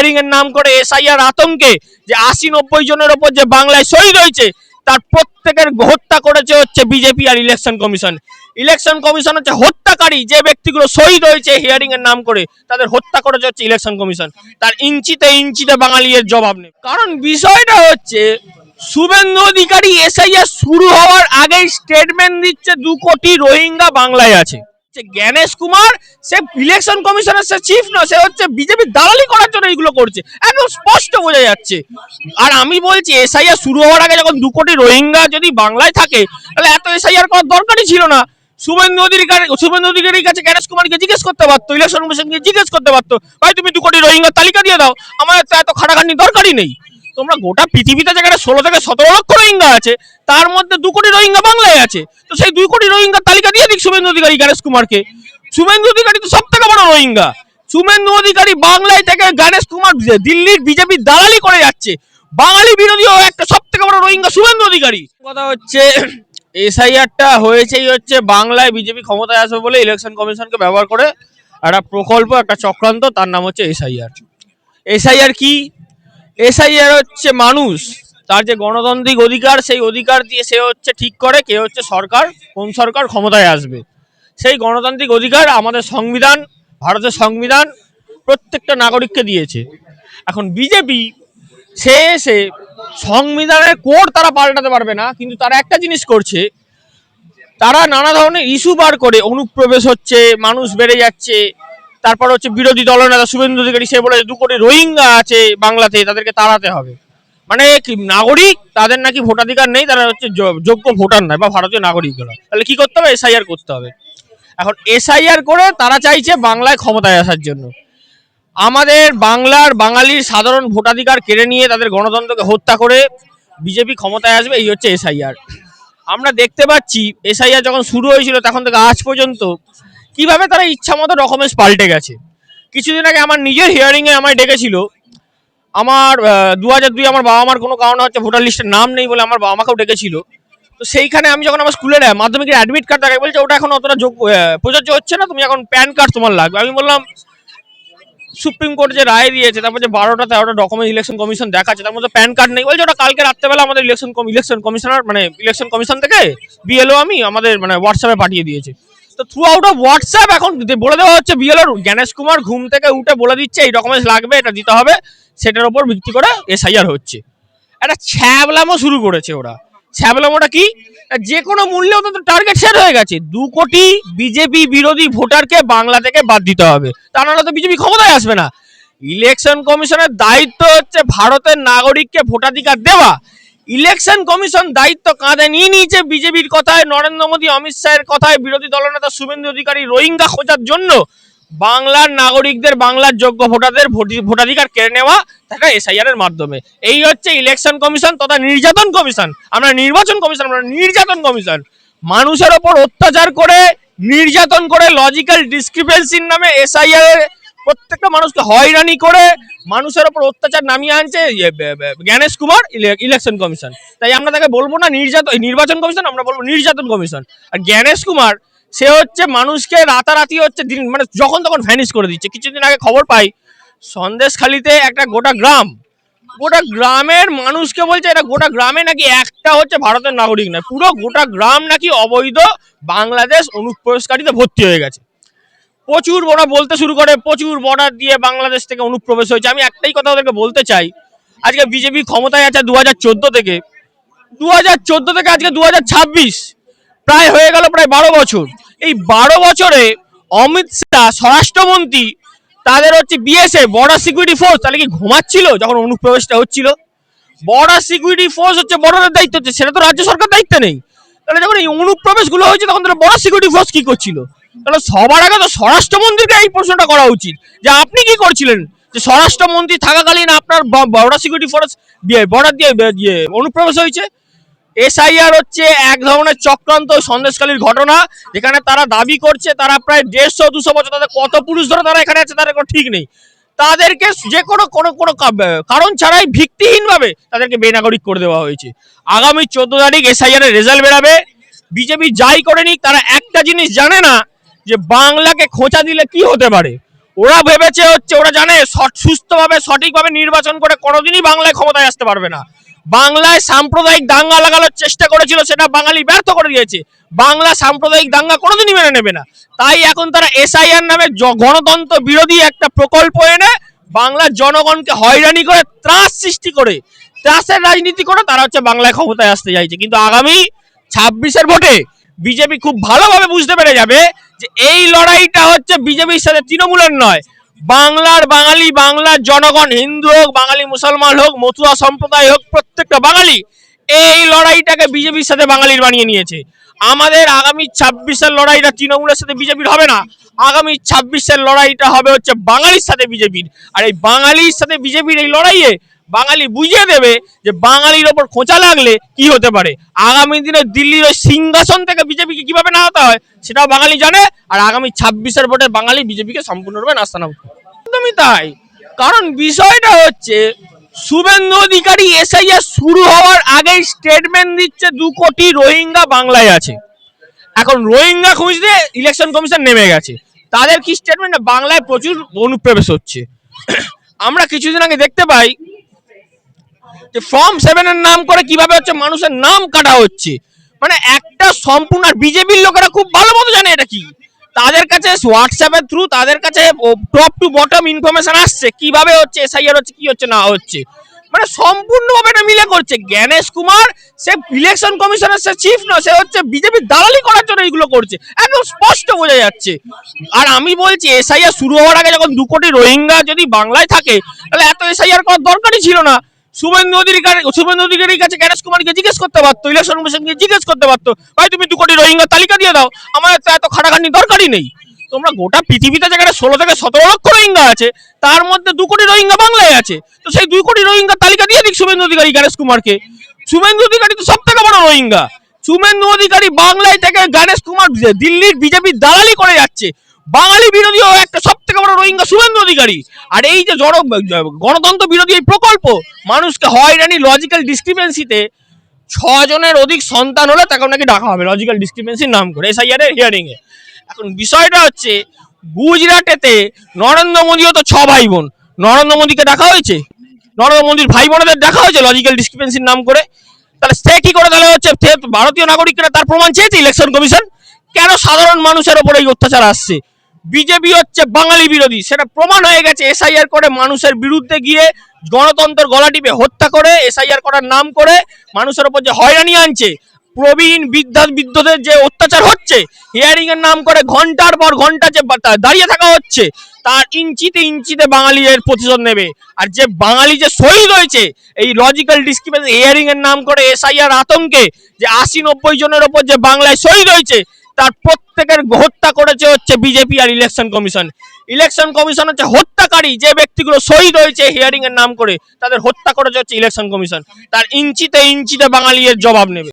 Hearing এর নাম করে এসআইআর আতঙ্কে যে আশি নব্বই জনের ওপর যে বাংলায় শহীদ হয়েছে, তার প্রত্যেকের হত্যা করেছে হচ্ছে বিজেপি আর ইলেকশন কমিশন ইলেকশন কমিশন হচ্ছে হত্যাকারী যে ব্যক্তিগুলো শহীদ হয়েছে হিয়ারিং এর নাম করে তাদের হত্যা করেছে হচ্ছে ইলেকশন কমিশন তার ইঞ্চিতে ইঞ্চিতে বাঙালির জবাব নেই কারণ বিষয়টা হচ্ছে, শুভেন্দু অধিকারী এসআইআর শুরু হওয়ার আগেই স্টেটমেন্ট দিচ্ছে দু কোটি রোহিঙ্গা বাংলায় আছে। যে জ্ঞানেশ কুমার, সে ইলেকশন কমিশনের সে চিফ না, সে হচ্ছে বিজেপি দালালি করার জন্য এইগুলো করছে। একদম স্পষ্ট বোঝা যাচ্ছে। আর আমি বলছি এসআইআর শুরু হওয়ার আগে যখন দু কোটি রোহিঙ্গা যদি বাংলায় থাকে, তাহলে এত এসআইআর করার দরকারই ছিল না। শুভেন্দু অধিকারী, শুভেন্দু অধিকারীর কাছে জ্ঞানেশ কুমারকে জিজ্ঞেস করতে পারতো, ইলেকশন কমিশনকে জিজ্ঞেস করতে পারতো, ভাই, তুমি দু কোটি রোহিঙ্গার তালিকা দিয়ে দাও। আমার তো এত খাটাখাটনি দরকারই নেই। তোমরা গোটা পৃথিবীতে যেখানে ষোলো থেকে সতেরো লক্ষ রোহিঙ্গা আছে, তার মধ্যে দু কোটি রোহিঙ্গা বাংলায় আছে। তো সেই দুই কোটি রোহিঙ্গার তালিকা দিয়ে দিক শুভেন্দু অধিকারী গণেশ কুমারকে। শুভেন্দু অধিকারী তো সব থেকে বড় রোহিঙ্গা। শুভেন্দু অধিকারী বাংলায় থেকে গণেশ কুমার দিল্লির বিজেপি দালালি করে যাচ্ছে। বাঙালি বিরোধীও একটা সব থেকে বড় রোহিঙ্গা শুভেন্দু অধিকারী। কথা হচ্ছে, এসআইআরটা হয়েছেই হচ্ছে বাংলায় বিজেপি ক্ষমতায় আসবে বলে ইলেকশন কমিশনকে ব্যবহার করে একটা প্রকল্প, একটা চক্রান্ত, তার নাম হচ্ছে এসআইআর। এসআইআর কি? এসআইআর হচ্ছে মানুষ। তার যে গণতান্ত্রিক অধিকার, সেই অধিকার দিয়ে সে হচ্ছে ঠিক করে কে হচ্ছে সরকার, কোন সরকার ক্ষমতায় আসবে। সেই গণতান্ত্রিক অধিকার আমাদের সংবিধান, ভারতের সংবিধান প্রত্যেকটা নাগরিককে দিয়েছে। এখন বিজেপি সে এসে সংবিধানের কোর তারা পাল্টাতে পারবে না, কিন্তু তারা একটা জিনিস করছে। তারা নানা ধরনের ইস্যু বার করে, অনুপ্রবেশ হচ্ছে, মানুষ বেড়ে যাচ্ছে। তারপর হচ্ছে বিরোধী দলনেতা শুভেন্দু অধিকারী, সে বলে দু কোটি রোহিঙ্গা আছে বাংলাতে, তাদেরকে তাড়াতে হবে। মানে নাগরিক, তাদের নাকি ভোটাধিকার নেই, তারা হচ্ছে যোগ্য ভোটার নয়, বা ভারতীয় নাগরিকগুলো তাহলে কি করতে হবে? এসআইআর করতে হবে। এখন এসআইআর করে তারা চাইছে বাংলায় ক্ষমতায় আসার জন্য। আমাদের বাংলার বাঙালির সাধারণ ভোটাধিকার কেড়ে নিয়ে তাদের গণতন্ত্রকে হত্যা করে বিজেপি ক্ষমতায় আসবে, এই হচ্ছে এসআইআর আমরা দেখতে পাচ্ছি এসআইআর যখন শুরু হয়েছিল, তখন থেকে আজ পর্যন্ত কীভাবে তারা ইচ্ছা মতো ডকুমেন্টস পাল্টে গেছে? কিছুদিন আগে আমার নিজের হিয়ারিং এ আমায় ডেকেছিল। আমার দু হাজার দুই আমার বাবা মার কোনো কারণে হচ্ছে ভোটার লিস্টের নাম নেই বলে আমার বাবা মাকেও ডেকেছিল। তো সেইখানে আমি যখন আমার স্কুলের মাধ্যমিকের অ্যাডমিট কার্ড থাকে বলছে ওটা এখন অতটা আহ, প্রযোজ্য হচ্ছে না তুমি এখন প্যান কার্ড তোমার লাগবে। আমি বললাম সুপ্রিম কোর্ট যে রায় দিয়েছে তারপর যে বারোটা তেরোটা ডকুমেন্ট ইলেকশন কমিশন দেখাচ্ছে তার মধ্যে প্যান কার্ড নেই। বলছে ওটা কালকে রাত্রেবেলা আমাদের ইলেকশন ইলেকশন কমিশনার মানে ইলেকশন কমিশন থেকে বিএলও আমি আমাদের মানে হোয়াটসঅ্যাপে পাঠিয়ে দিয়েছে। তো থ্রু আউট অফ হোয়াটসঅ্যাপ এখন বলে দেওয়া হচ্ছে বিএলওর জ্ঞানেশ কুমার ঘুম থেকে উঠে বলে দিচ্ছে, এই ডকুমেন্টস লাগবে, এটা দিতে হবে। সেটার উপর ভিত্তি করে এসআইআর হচ্ছে। একটা ছ্যাবলামো শুরু করেছে ওরা। ছ্যাবলামোটা কি? যে কোনো মূল্যে ওদের টার্গেট সেট হয়ে গেছে। দু কোটি বিজেপি বিরোধী ভোটারকে বাংলা থেকে বাদ দিতে হবে। তা নাহলে তো বিজেপি ক্ষমতায় আসবে না। ইলেকশন কমিশনের দায়িত্ব হচ্ছে ভারতের নাগরিককে ভোটাধিকার দেওয়া। ইলেকশন কমিশন দায়িত্ব কাঁধে নিয়ে নিয়েছে বিজেপির কথায়, নরেন্দ্র মোদী, অমিত শাহের কথায় বিরোধী দলনেতা শুভেন্দু অধিকারী রোহিঙ্গা খোঁজার জন্য বাংলার নাগরিকদের, বাংলার যোগ্য ভোটারদের ভোটি- ভোটাধিকার কেড়ে নেওয়া সেটা এসআইআর এর মাধ্যমে। এই হচ্ছে ইলেকশন কমিশন তথা নির্যাতন কমিশন। আমরা নির্বাচন কমিশন, আমরা নির্যাতন কমিশন। মানুষের ওপর অত্যাচার করে, নির্যাতন করে লজিক্যাল ডিসক্রিপেন্সির নামে এসআইআর প্রত্যেকটা মানুষকে হয়রানি করে মানুষের ওপর অত্যাচার নামিয়ে আনছে জ্ঞানেশ কুমার ইলেকশন কমিশন। তাই আমরা তাকে বলব না নির্যাতন নির্বাচন কমিশন, আমরা বলব নির্যাতন কমিশন। আর জ্ঞানেশ কুমার, সে হচ্ছে মানুষকে রাতারাতি হচ্ছে দিন মানে যখন তখন ভ্যানিশ করে দিচ্ছে। কিছুদিন আগে খবর পাই, সন্দেশখালিতে একটা গোটা গ্রাম, গোটা গ্রামের মানুষকে বলছে এটা গোটা গ্রামে নাকি একটা হচ্ছে ভারতের নাগরিক নয়, পুরো গোটা গ্রাম নাকি অবৈধ বাংলাদেশ অনুপ্রবেশকারীতে ভর্তি হয়ে গেছে। প্রচুর ওরা বলতে শুরু করে, প্রচুর বর্ডার দিয়ে বাংলাদেশ থেকে অনুপ্রবেশ হয়েছে। আমি একটাই কথা ওদেরকে বলতে চাই, আজকে বিজেপি ক্ষমতায় আছে দু হাজার চোদ্দ থেকে। দু হাজার চোদ্দ থেকে আজকে দু হাজার ছাব্বিশ, প্রায় হয়ে গেল প্রায় বারো বছর। এই বারো বছরে অমিত শাহ, স্বরাষ্ট্রমন্ত্রী, তাদের হচ্ছে বিএসএ বর্ডার সিকিউরিটি ফোর্স তাহলে কি ঘুমাচ্ছিল যখন অনুপ্রবেশটা হচ্ছিল? বর্ডার সিকিউরিটি ফোর্স হচ্ছে বর্ডারের দায়িত্ব হচ্ছে, সেটা তো রাজ্য সরকার দায়িত্ব নেই। তাহলে যখন এই অনুপ্রবেশগুলো হয়েছে, তখন তাহলে বর্ডার সিকিউরিটি ফোর্স কি করছিল? তাহলে সবার আগে তো স্বরাষ্ট্রমন্ত্রীকে এই প্রশ্নটা করা উচিত, যে আপনি কি করছিলেন? যে স্বরাষ্ট্রমন্ত্রী থাকাকালীন আপনার বর্ডার সিকিউরিটি ফোর্স বর্ডার দিয়ে দিয়ে অনুপ্রবেশ হয়েছে। এসআইআর হচ্ছে এক ধরনের চক্রান্ত সন্দেশকালীর ঘটনা, যেখানে তারা দাবি করছে তারা প্রায় দেড়শো, দুশো বছর তাদের কত পুরুষ ধরে তারা এখানে আছে তাদের ঠিক নেই। তাদেরকে যে কোনো কোনো কোনো কারণ ছাড়াই ভিত্তিহীনভাবে তাদেরকে বেনাগরিক করে দেওয়া হয়েছে। আগামী চোদ্দ তারিখ এসআইআর এর রেজাল্ট বেরাবে। বিজেপি যাই করে নিক, তারা একটা জিনিস জানে না যে বাংলাকে খোঁচা দিলে কি হতে পারে? ওরা ভেবেছে হচ্ছে, ওরা জানে সুস্থভাবে, সঠিকভাবে নির্বাচন করে কোনোদিনই বাংলায় ক্ষমতায় আসতে পারবে না। বাংলায় সাম্প্রদায়িক দাঙ্গা লাগানোর চেষ্টা করেছিল, সেটা বাঙালি ব্যর্থ করে দিয়েছে। বাংলা সাম্প্রদায়িক দাঙ্গা কোনোদিনই মেনে নেবে না। তাই এখন তারা এসআইআর নামে গণতন্ত্র বিরোধী একটা প্রকল্প এনে বাংলার জনগণকে হয়রানি করে ত্রাস সৃষ্টি করে, ত্রাসের রাজনীতি করে তারা হচ্ছে বাংলায় ক্ষমতায় আসতে চাইছে। কিন্তু আগামী ছাব্বিশের ভোটে বিজেপি খুব ভালোভাবে বুঝতে পেরে যাবে যে এই লড়াইটা হচ্ছে বিজেপির সাথে তৃণমূলের নয়। বাংলার বাঙালি, বাংলার জনগণ, হিন্দু হোক, বাঙালি, মুসলমান হোক মথুয়া সম্প্রদায় হোক, প্রত্যেকটা বাঙালি এই লড়াইটাকে বিজেপির সাথে বাঙালির বানিয়ে নিয়েছে। আমাদের আগামী ছাব্বিশের লড়াইটা তৃণমূলের সাথে বিজেপির হবে না। আগামী ছাব্বিশের লড়াইটা হবে হচ্ছে বাঙালির সাথে বিজেপির। আর এই বাঙালির সাথে বিজেপির এই লড়াইয়ে বাঙালি বুঝিয়ে দেবে যে বাঙালির ওপর খোঁচা লাগলে কি হতে পারে। আগামী দিনে দিল্লির ওই সিংহাসন থেকে বিজেপিকে কীভাবে হতে হয়, সেটাও বাঙালি জানে। আর আগামী ছাব্বিশের ভোটে বাঙালি বিজেপিকে সম্পূর্ণরূপে নাস্তানাম একদমই তাই। কারণ বিষয়টা হচ্ছে, শুভেন্দু অধিকারী এসআইআর শুরু হওয়ার আগেই স্টেটমেন্ট দিচ্ছে দু কোটি রোহিঙ্গা বাংলায় আছে। এখন রোহিঙ্গা খুঁজতে ইলেকশন কমিশন নেমে গেছে। তাদের কি স্টেটমেন্ট বাংলায় প্রচুর অনুপ্রবেশ হচ্ছে। আমরা কিছুদিন আগে দেখতে পাই যে ফর্ম সেভেনের নাম করে কীভাবে হচ্ছে মানুষের নাম কাটা হচ্ছে? মানে একটা সম্পূর্ণ আর বিজেপির লোকেরা খুব ভালো মতো জানে এটা কি। তাদের কাছে হোয়াটসঅ্যাপের থ্রু তাদের কাছে টপ টু বটম ইনফরমেশন আসছে, কীভাবে হচ্ছে এসআইআর হচ্ছে, কি হচ্ছে, না হচ্ছে। মানে সম্পূর্ণভাবে এটা মিলে করছে। জ্ঞানেশ কুমার, সে ইলেকশন কমিশনের সে চিফ না সে হচ্ছে বিজেপি দালালি করার জন্য এইগুলো করছে। একদম স্পষ্ট বোঝা যাচ্ছে। আর আমি বলছি এসআইআর শুরু হওয়ার আগে যখন দু কোটি রোহিঙ্গা যদি বাংলায় থাকে, তাহলে এত এসআইআর করার দরকারই ছিল না। শুভেন্দু অধিকারী শুভেন্দু অধিকারীর কাছে গ্যানেশ কুমারকে জিজ্ঞেস করতে পারতো ইলেকশন কমিশনকে জিজ্ঞেস করতে পারতো, ভাই তুমি দু কোটি রোহিঙ্গা তালিকা দিয়ে দাও, আমার এত খাটাখাটনি দরকারই নেই। তোমরা গোটা পৃথিবীতে যেখানে ষোলো থেকে সতেরো লক্ষ রোহিঙ্গা আছে, তার মধ্যে দু কোটি রোহিঙ্গা বাংলায় আছে, তো সেই দুই কোটি রোহিঙ্গা তালিকা দিয়ে দিক শুভেন্দু অধিকারী গণেশ কুমারকে। শুভেন্দু অধিকারী তো সব থেকে বড় রোহিঙ্গা। শুভেন্দু অধিকারী বাংলায় থেকে গণেশ কুমার দিল্লির বিজেপির দালালি করে যাচ্ছে। বাঙালি বিরোধী একটা বড় রোহিঙ্গা শুভেন্দু অধিকারী। আর এই যে জন গণতন্ত্র বিরোধী এই প্রকল্প, মানুষকে হয়রানি লজিক্যাল ডিসক্রিপেন্সিতে ছজনের অধিক সন্তান হলে তাকে নাকি ডাকা হবে লজিক্যাল ডিসক্রিপেন্সির নাম করে এসআইআর এর হিয়ারিং এ। এখন বিষয়টা হচ্ছে, গুজরাটেতে নরেন্দ্র মোদীও তো ছ ভাই বোন নরেন্দ্র মোদীকে ডাকা হয়েছে? নরেন্দ্র মোদীর ভাই বোনদের দেখা হয়েছে লজিক্যাল ডিসক্রিপেন্সির নাম করে? তাহলে সে কি করে তাহলে হচ্ছে ভারতীয় নাগরিকরা তার প্রমাণ চেয়েছে ইলেকশন কমিশন কেন সাধারণ মানুষের ওপরে এই অত্যাচার আসছে? বিজেপি হচ্ছে বাঙালি বিরোধী। সেটা প্রমাণ হয়ে গেছে, এসআইআর করে মানুষের বিরুদ্ধে গিয়ে গণতন্ত্র গলা টিপে হত্যা করে, এসআইআর করার নাম করে মানুষের ওপর যে হয়রানি আনছে, প্রবীণ বিদ্যা বিদ্যুতের যে অত্যাচার হচ্ছে হিয়ারিং এর নাম করে ঘণ্টার পর ঘণ্টা যে দাঁড়িয়ে থাকা হচ্ছে, তার ইঞ্চিতে ইঞ্চিতে বাঙালি এর প্রতিশোধ নেবে। আর যে বাঙালি যে শহীদ হয়েছে, এই লজিক্যাল ডিসক্রিপেন্স হিয়ারিং এর নাম করে এসআইআর আতঙ্কে যে আশি নব্বই জনের ওপর যে বাংলায় শহীদ হয়েছে তার প্রত্যেকের হত্যা করেছে হচ্ছে বিজেপি আর ইলেকশন কমিশন ইলেকশন কমিশন হচ্ছে হত্যাকারী, যে ব্যক্তিগুলো শহীদ হয়েছে হিয়ারিং এর নাম করে, তাদের হত্যা করেছে হচ্ছে ইলেকশন কমিশন তার ইঞ্চিতে ইঞ্চিতে বাঙালি এর জবাব নেবে।